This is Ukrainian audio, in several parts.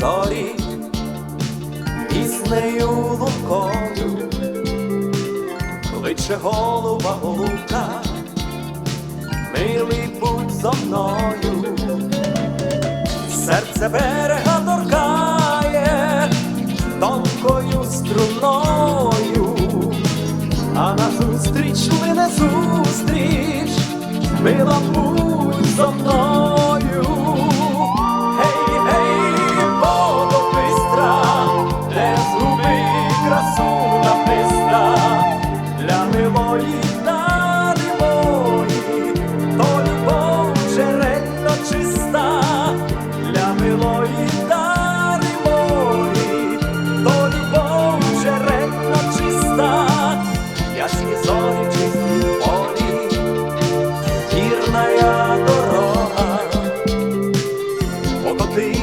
Зорі, піснею лункою, кличе голова голубка, милий будь зо мною, серце берега торкає тонкою струною, а назустріч лине зустріч, мила будь зо мною.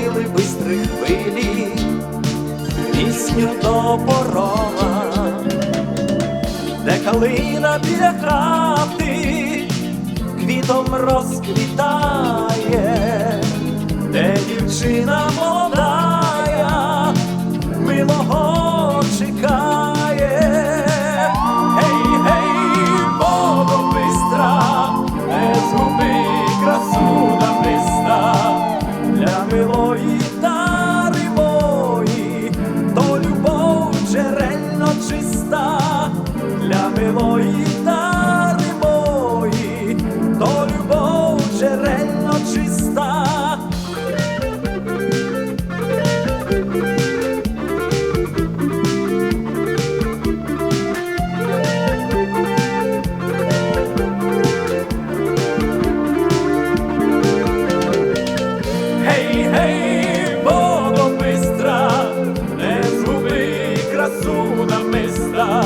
Покотили бистрі хвилі, пісню до порога, де калина біля хати квітом розквітає, милої дари мої, то любов джерельно чиста, для милої тари Гей, гей, воду бистра, не згуби красу намиста,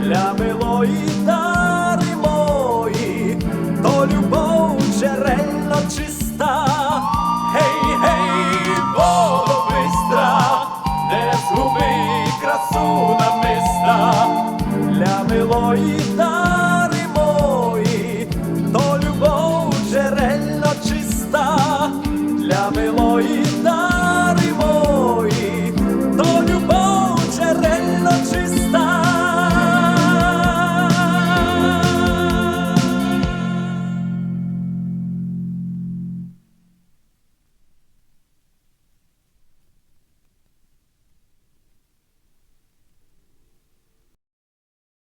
для милої мої, то любов джерельно чиста. Гей, гей, воду бистра, не згуби красу намиста, для милої тари для милої